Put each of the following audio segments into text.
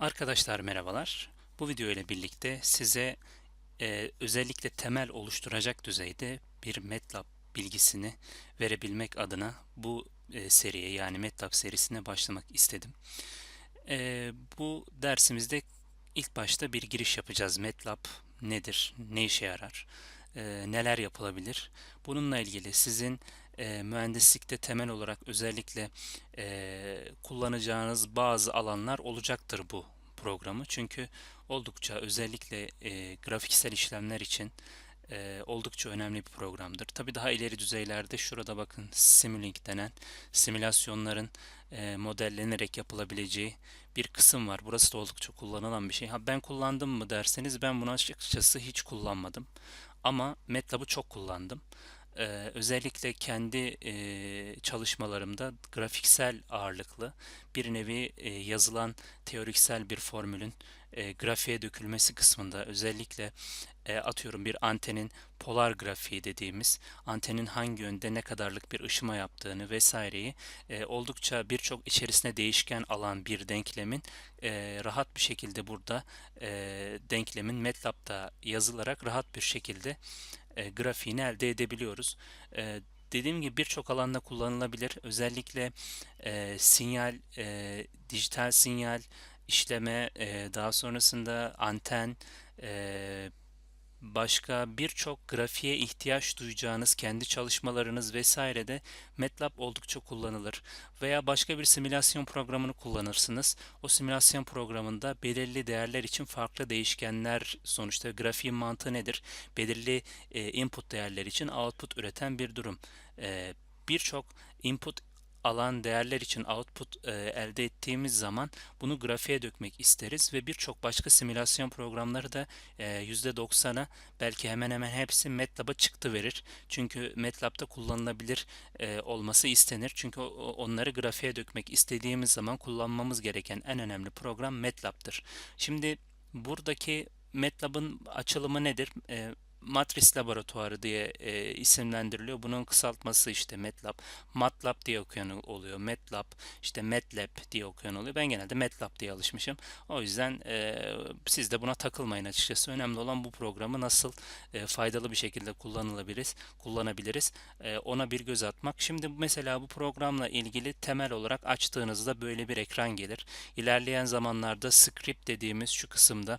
Arkadaşlar merhabalar. Bu video ile birlikte size e, özellikle temel oluşturacak düzeyde bir MATLAB bilgisini verebilmek adına bu e, seriye yani MATLAB serisine başlamak istedim. E, bu dersimizde ilk başta bir giriş yapacağız. MATLAB nedir, ne işe yarar, e, neler yapılabilir? Bununla ilgili sizin e, mühendislikte temel olarak özellikle e, kullanacağınız bazı alanlar olacaktır bu programı. Çünkü oldukça özellikle e, grafiksel işlemler için e, oldukça önemli bir programdır. Tabii daha ileri düzeylerde şurada bakın Simulink denen simülasyonların e, modellenerek yapılabileceği bir kısım var. Burası da oldukça kullanılan bir şey. Ha ben kullandım mı derseniz ben bunu açıkçası hiç kullanmadım. Ama MATLAB'ı çok kullandım. Ee, özellikle kendi e, çalışmalarımda grafiksel ağırlıklı bir nevi e, yazılan teoriksel bir formülün e, grafiğe dökülmesi kısmında özellikle e, atıyorum bir antenin polar grafiği dediğimiz antenin hangi yönde ne kadarlık bir ışıma yaptığını vesaireyi e, oldukça birçok içerisine değişken alan bir denklemin e, rahat bir şekilde burada e, denklemin MATLAB'da yazılarak rahat bir şekilde e, grafiğini elde edebiliyoruz. E, dediğim gibi birçok alanda kullanılabilir. Özellikle e, sinyal, e, dijital sinyal işleme, e, daha sonrasında anten, e, başka birçok grafiğe ihtiyaç duyacağınız kendi çalışmalarınız vesairede MATLAB oldukça kullanılır. Veya başka bir simülasyon programını kullanırsınız. O simülasyon programında belirli değerler için farklı değişkenler sonuçta grafiğin mantığı nedir? Belirli e, input değerler için output üreten bir durum. E, birçok input alan değerler için output e, elde ettiğimiz zaman bunu grafiğe dökmek isteriz ve birçok başka simülasyon programları da e, %90'a belki hemen hemen hepsi MATLAB'a çıktı verir. Çünkü MATLAB'da kullanılabilir e, olması istenir. Çünkü onları grafiğe dökmek istediğimiz zaman kullanmamız gereken en önemli program MATLAB'dır. Şimdi buradaki MATLAB'ın açılımı nedir? E, Matris Laboratuvarı diye e, isimlendiriliyor. Bunun kısaltması işte MATLAB. MATLAB diye okuyan oluyor. MATLAB, işte MATLAB diye okuyan oluyor. Ben genelde MATLAB diye alışmışım. O yüzden e, siz de buna takılmayın açıkçası. Önemli olan bu programı nasıl e, faydalı bir şekilde kullanılabiliriz, kullanabiliriz. E, ona bir göz atmak. Şimdi mesela bu programla ilgili temel olarak açtığınızda böyle bir ekran gelir. İlerleyen zamanlarda script dediğimiz şu kısımda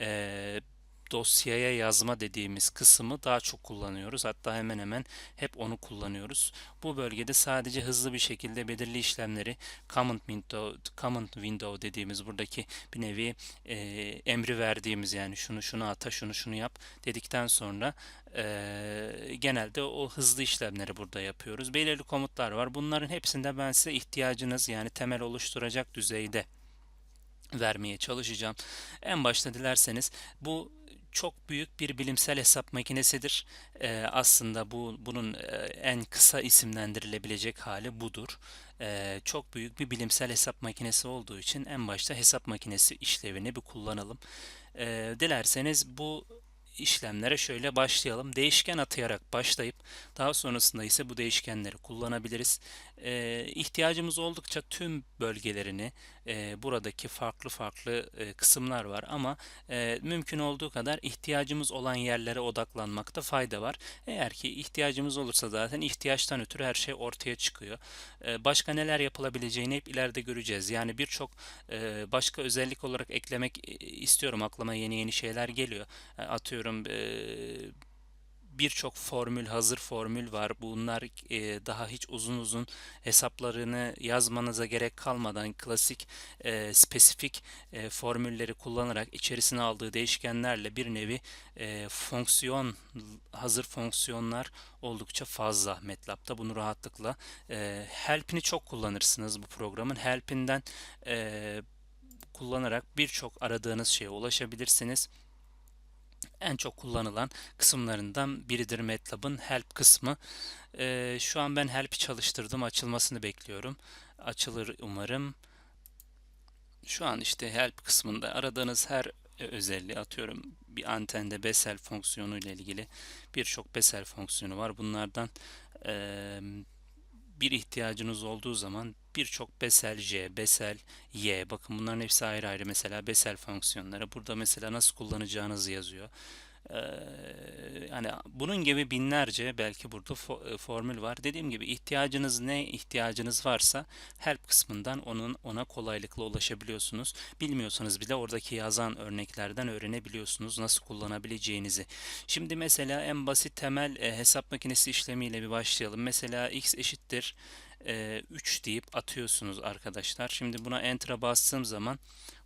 e, dosyaya yazma dediğimiz kısmı daha çok kullanıyoruz. Hatta hemen hemen hep onu kullanıyoruz. Bu bölgede sadece hızlı bir şekilde belirli işlemleri command window, command window dediğimiz buradaki bir nevi e, emri verdiğimiz yani şunu şunu ata şunu şunu yap dedikten sonra e, genelde o hızlı işlemleri burada yapıyoruz. Belirli komutlar var. Bunların hepsinde ben size ihtiyacınız yani temel oluşturacak düzeyde vermeye çalışacağım. En başta dilerseniz bu çok büyük bir bilimsel hesap makinesidir. Ee, aslında bu bunun e, en kısa isimlendirilebilecek hali budur. Ee, çok büyük bir bilimsel hesap makinesi olduğu için en başta hesap makinesi işlevini bir kullanalım. Ee, dilerseniz bu işlemlere şöyle başlayalım. Değişken atayarak başlayıp daha sonrasında ise bu değişkenleri kullanabiliriz. E, ihtiyacımız oldukça tüm bölgelerini e, buradaki farklı farklı e, kısımlar var ama e, mümkün olduğu kadar ihtiyacımız olan yerlere odaklanmakta fayda var. Eğer ki ihtiyacımız olursa zaten ihtiyaçtan ötürü her şey ortaya çıkıyor. E, başka neler yapılabileceğini hep ileride göreceğiz. Yani birçok e, başka özellik olarak eklemek istiyorum. Aklıma yeni yeni şeyler geliyor. E, atıyorum e, birçok formül, hazır formül var. Bunlar e, daha hiç uzun uzun hesaplarını yazmanıza gerek kalmadan klasik e, spesifik e, formülleri kullanarak içerisine aldığı değişkenlerle bir nevi e, fonksiyon, hazır fonksiyonlar oldukça fazla MATLAB'da. Bunu rahatlıkla e, help'ini çok kullanırsınız bu programın. Help'inden e, kullanarak birçok aradığınız şeye ulaşabilirsiniz en çok kullanılan kısımlarından biridir MATLAB'ın help kısmı. Ee, şu an ben help'i çalıştırdım. Açılmasını bekliyorum. Açılır umarım. Şu an işte help kısmında aradığınız her özelliği atıyorum bir antende Bessel fonksiyonu ile ilgili birçok Bessel fonksiyonu var. Bunlardan e, bir ihtiyacınız olduğu zaman birçok Bessel J, Bessel Y. Bakın bunların hepsi ayrı ayrı mesela Bessel fonksiyonları. Burada mesela nasıl kullanacağınızı yazıyor. Ee, yani bunun gibi binlerce belki burada fo- e, formül var. Dediğim gibi ihtiyacınız ne ihtiyacınız varsa help kısmından onun ona kolaylıkla ulaşabiliyorsunuz. Bilmiyorsanız bile oradaki yazan örneklerden öğrenebiliyorsunuz nasıl kullanabileceğinizi. Şimdi mesela en basit temel e, hesap makinesi işlemiyle bir başlayalım. Mesela x eşittir e, 3 deyip atıyorsunuz arkadaşlar. Şimdi buna enter'a bastığım zaman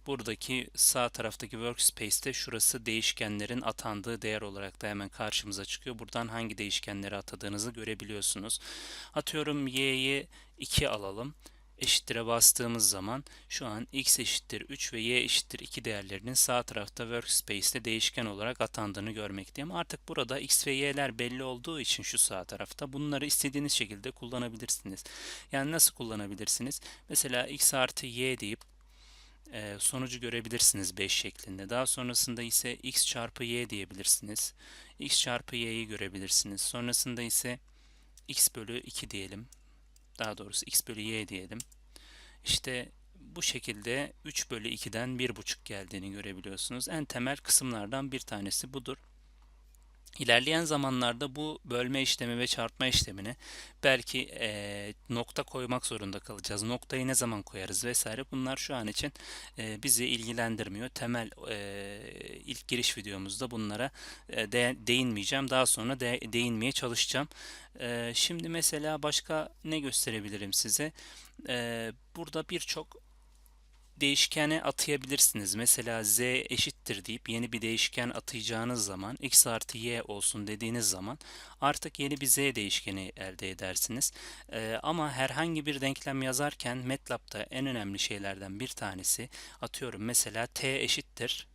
buradaki sağ taraftaki workspace'te şurası değişkenlerin atandığı değer olarak da hemen karşımıza çıkıyor. Buradan hangi değişkenleri atadığınızı görebiliyorsunuz. Atıyorum y'yi 2 alalım eşittir'e bastığımız zaman şu an x eşittir 3 ve y eşittir 2 değerlerinin sağ tarafta workspace'te değişken olarak atandığını görmekteyim. Artık burada x ve y'ler belli olduğu için şu sağ tarafta bunları istediğiniz şekilde kullanabilirsiniz. Yani nasıl kullanabilirsiniz? Mesela x artı y deyip e, sonucu görebilirsiniz 5 şeklinde. Daha sonrasında ise x çarpı y diyebilirsiniz. x çarpı y'yi görebilirsiniz. Sonrasında ise x bölü 2 diyelim. Daha doğrusu x bölü y diyelim. İşte bu şekilde 3 bölü 2'den 1,5 geldiğini görebiliyorsunuz. En temel kısımlardan bir tanesi budur. İlerleyen zamanlarda bu bölme işlemi ve çarpma işlemini belki e, nokta koymak zorunda kalacağız. Noktayı ne zaman koyarız vesaire bunlar şu an için e, bizi ilgilendirmiyor. Temel e, ilk giriş videomuzda bunlara e, de, değinmeyeceğim. Daha sonra de, değinmeye çalışacağım. E, şimdi mesela başka ne gösterebilirim size? E, burada birçok değişkene atayabilirsiniz. Mesela z eşittir deyip yeni bir değişken atayacağınız zaman x artı y olsun dediğiniz zaman artık yeni bir z değişkeni elde edersiniz. Ee, ama herhangi bir denklem yazarken MATLAB'da en önemli şeylerden bir tanesi atıyorum mesela t eşittir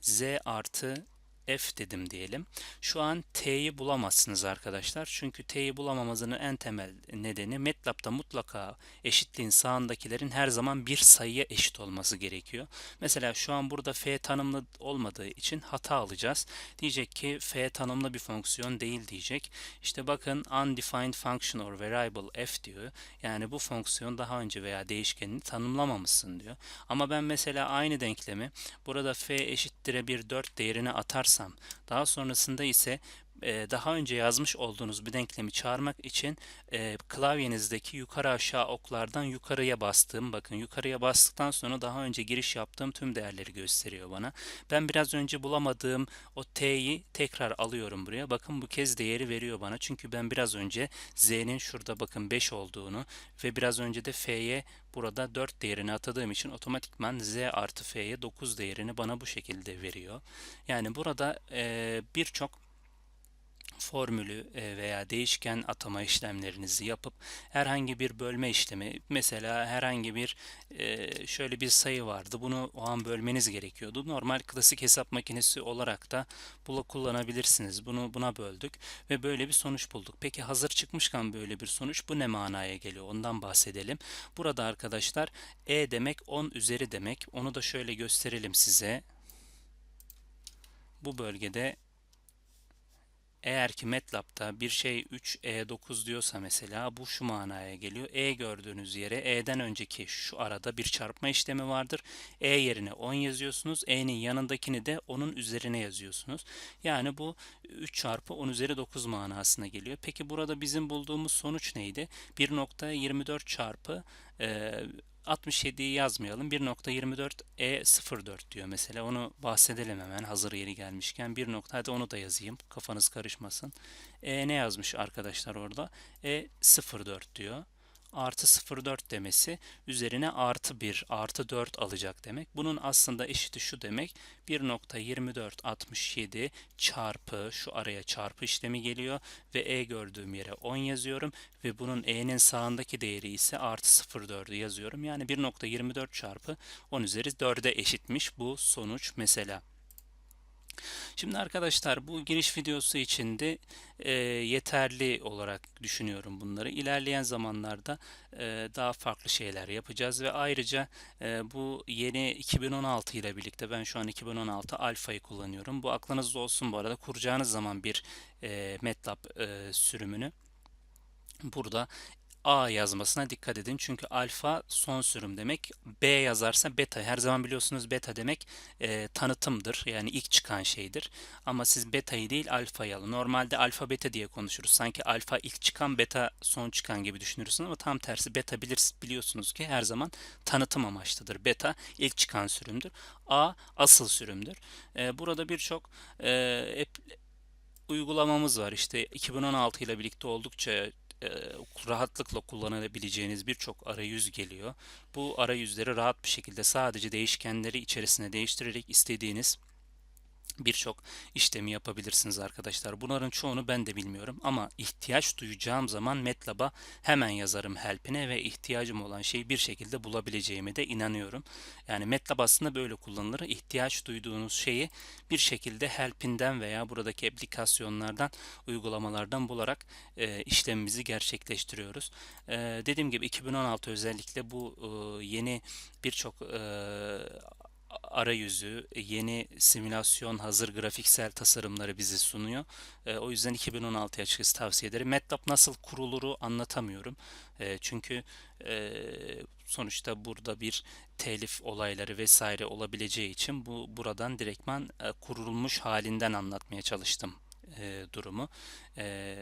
z artı f dedim diyelim. Şu an t'yi bulamazsınız arkadaşlar. Çünkü t'yi bulamamızın en temel nedeni MATLAB'da mutlaka eşitliğin sağındakilerin her zaman bir sayıya eşit olması gerekiyor. Mesela şu an burada f tanımlı olmadığı için hata alacağız. Diyecek ki f tanımlı bir fonksiyon değil diyecek. İşte bakın undefined function or variable f diyor. Yani bu fonksiyon daha önce veya değişkenini tanımlamamışsın diyor. Ama ben mesela aynı denklemi burada f eşittir bir 4 değerine atarsam yazarsam daha sonrasında ise e, daha önce yazmış olduğunuz bir denklemi çağırmak için e, klavyenizdeki yukarı aşağı oklardan yukarıya bastığım bakın yukarıya bastıktan sonra daha önce giriş yaptığım tüm değerleri gösteriyor bana. Ben biraz önce bulamadığım o t'yi tekrar alıyorum buraya. Bakın bu kez değeri veriyor bana. Çünkü ben biraz önce z'nin şurada bakın 5 olduğunu ve biraz önce de f'ye burada 4 değerini atadığım için otomatikman z artı f'ye 9 değerini bana bu şekilde veriyor. Yani burada e, birçok formülü e, veya değişken atama işlemlerinizi yapıp herhangi bir bölme işlemi mesela herhangi bir e, şöyle bir sayı vardı bunu o an bölmeniz gerekiyordu. Normal klasik hesap makinesi olarak da bunu kullanabilirsiniz. Bunu buna böldük ve böyle bir sonuç bulduk. Peki hazır çıkmışken böyle bir sonuç bu ne manaya geliyor? Ondan bahsedelim. Burada arkadaşlar e demek 10 üzeri demek. Onu da şöyle gösterelim size. Bu bölgede eğer ki MATLAB'da bir şey 3E9 diyorsa mesela bu şu manaya geliyor. E gördüğünüz yere E'den önceki şu arada bir çarpma işlemi vardır. E yerine 10 yazıyorsunuz. E'nin yanındakini de onun üzerine yazıyorsunuz. Yani bu 3 çarpı 10 üzeri 9 manasına geliyor. Peki burada bizim bulduğumuz sonuç neydi? 1.24 çarpı e, 67'yi yazmayalım. 1.24 E04 diyor mesela. Onu bahsedelim hemen hazır yeri gelmişken. 1. Nokta, hadi onu da yazayım. Kafanız karışmasın. E ne yazmış arkadaşlar orada? E04 diyor artı 0,4 demesi üzerine artı 1 artı 4 alacak demek. Bunun aslında eşiti şu demek 1.2467 çarpı şu araya çarpı işlemi geliyor ve e gördüğüm yere 10 yazıyorum ve bunun e'nin sağındaki değeri ise artı 0,4'ü yazıyorum. Yani 1.24 çarpı 10 üzeri 4'e eşitmiş bu sonuç mesela. Şimdi arkadaşlar bu giriş videosu için de e, yeterli olarak düşünüyorum bunları. İlerleyen zamanlarda e, daha farklı şeyler yapacağız ve ayrıca e, bu yeni 2016 ile birlikte ben şu an 2016 alfayı kullanıyorum. Bu aklınızda olsun bu arada kuracağınız zaman bir e, MATLAB e, sürümünü burada A yazmasına dikkat edin. Çünkü alfa son sürüm demek. B yazarsa beta. Her zaman biliyorsunuz beta demek e, tanıtımdır. Yani ilk çıkan şeydir. Ama siz beta'yı değil alfayı alın. Normalde alfa beta diye konuşuruz. Sanki alfa ilk çıkan beta son çıkan gibi düşünürsünüz ama tam tersi beta bilir, biliyorsunuz ki her zaman tanıtım amaçlıdır. Beta ilk çıkan sürümdür. A asıl sürümdür. E, burada birçok e, uygulamamız var. İşte 2016 ile birlikte oldukça rahatlıkla kullanabileceğiniz birçok arayüz geliyor. Bu arayüzleri rahat bir şekilde sadece değişkenleri içerisine değiştirerek istediğiniz birçok işlemi yapabilirsiniz arkadaşlar. Bunların çoğunu ben de bilmiyorum ama ihtiyaç duyacağım zaman MATLAB'a hemen yazarım help'ine ve ihtiyacım olan şeyi bir şekilde bulabileceğime de inanıyorum. Yani MATLAB aslında böyle kullanılır. İhtiyaç duyduğunuz şeyi bir şekilde help'inden veya buradaki aplikasyonlardan, uygulamalardan bularak e, işlemimizi gerçekleştiriyoruz. E, dediğim gibi 2016 özellikle bu e, yeni birçok e, arayüzü, yeni simülasyon hazır grafiksel tasarımları bizi sunuyor. E, o yüzden 2016'ya açıkçası tavsiye ederim. MATLAB nasıl kuruluru anlatamıyorum. E, çünkü e, sonuçta burada bir telif olayları vesaire olabileceği için bu buradan direktman e, kurulmuş halinden anlatmaya çalıştım e, durumu. E,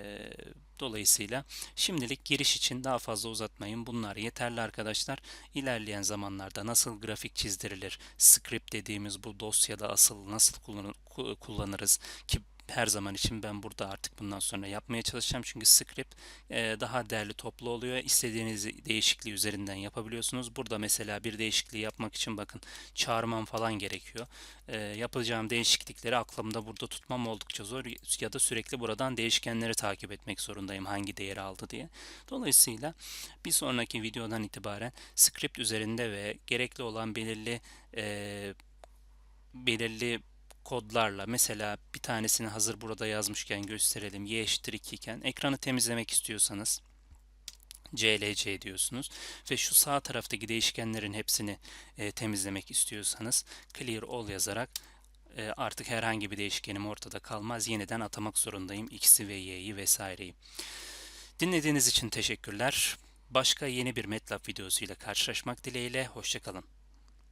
dolayısıyla şimdilik giriş için daha fazla uzatmayın. Bunlar yeterli arkadaşlar. İlerleyen zamanlarda nasıl grafik çizdirilir, script dediğimiz bu dosyada asıl nasıl kullanırız ki her zaman için ben burada artık bundan sonra yapmaya çalışacağım. Çünkü script e, daha değerli toplu oluyor. İstediğiniz değişikliği üzerinden yapabiliyorsunuz. Burada mesela bir değişikliği yapmak için bakın çağırmam falan gerekiyor. E, yapacağım değişiklikleri aklımda burada tutmam oldukça zor ya da sürekli buradan değişkenleri takip etmek zorundayım hangi değeri aldı diye. Dolayısıyla bir sonraki videodan itibaren script üzerinde ve gerekli olan belirli e, belirli kodlarla mesela bir tanesini hazır burada yazmışken gösterelim y eşittir 2 iken ekranı temizlemek istiyorsanız CLC diyorsunuz ve şu sağ taraftaki değişkenlerin hepsini e, temizlemek istiyorsanız clear all yazarak e, artık herhangi bir değişkenim ortada kalmaz yeniden atamak zorundayım x'i ve y'yi vesaireyi. Dinlediğiniz için teşekkürler. Başka yeni bir MATLAB videosuyla karşılaşmak dileğiyle hoşçakalın.